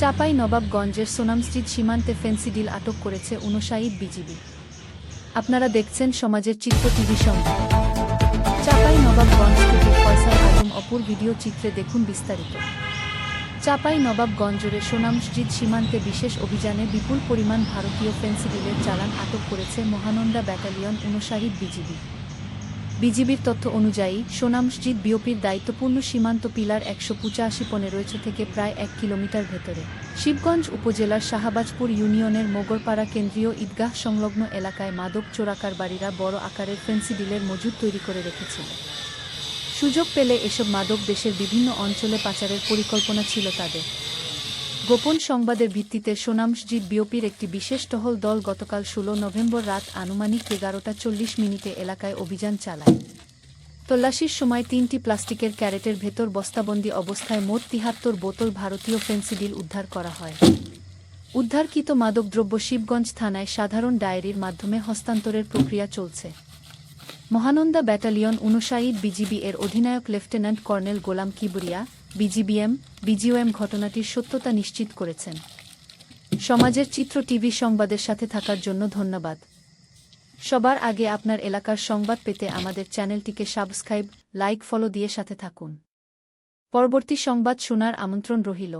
চাপাই নবাবগঞ্জের সোনামস্ট্রিট সীমান্তে ফেন্সিডিল আটক করেছে উনষাইদ বিজিবি। আপনারা দেখছেন সমাজের চিত্র টিভি সংবাদ। চাপাই নবাবগঞ্জ থেকে ফয়সাল আজম অপুর ভিডিও চিত্রে দেখুন বিস্তারিত। চাপাই নবাবগঞ্জের সোনামসজিদ সীমান্তে বিশেষ অভিযানে বিপুল পরিমাণ ভারতীয় ফেন্সিডিলের চালান আটক করেছে মহানন্দা ব্যাটালিয়ন উনষাহিদ বিজিবি। বিজিবির তথ্য অনুযায়ী সোনামসজিদ বিওপির দায়িত্বপূর্ণ সীমান্ত পিলার একশো পঁচাশি পনেরোছে থেকে প্রায় এক কিলোমিটার ভেতরে। শিবগঞ্জ উপজেলার শাহবাজপুর ইউনিয়নের মোগরপাড়া কেন্দ্রীয় ঈদগাহ সংলগ্ন এলাকায় মাদক চোরাকারবারীরা বড় আকারের ফেন্সিডিলের মজুদ তৈরি করে রেখেছিল সুযোগ পেলে এসব মাদক দেশের বিভিন্ন অঞ্চলে পাচারের পরিকল্পনা ছিল তাদের। গোপন সংবাদের ভিত্তিতে সোনামসজিদ বিওপির একটি বিশেষ টহল দল গতকাল ষোলো নভেম্বর রাত আনুমানিক এগারোটা চল্লিশ মিনিটে এলাকায় অভিযান চালায়। তল্লাশির সময় তিনটি প্লাস্টিকের ক্যারেটের ভেতর বস্তাবন্দি অবস্থায় মোট তিহাত্তর বোতল ভারতীয় ফেন্সিডিল উদ্ধার করা হয়। উদ্ধারকৃত মাদকদ্রব্য শিবগঞ্জ থানায় সাধারণ ডায়েরির মাধ্যমে হস্তান্তরের প্রক্রিয়া চলছে। মহানন্দা ব্যাটালিয়ন উনষাইদ বিজিবি এর অধিনায়ক lieutenant colonel Golam Kibria BGBM, BGOM ঘটনাটির সত্যতা নিশ্চিত করেছেন। সমাজের চিত্র টিভি সংবাদের সাথে থাকার জন্য ধন্যবাদ। সবার আগে আপনার এলাকার সংবাদ পেতে আমাদের চ্যানেলটিকে সাবস্ক্রাইব, লাইক, ফলো দিয়ে সাথে থাকুন। পরবর্তী সংবাদ শোনার আমন্ত্রণ রহিল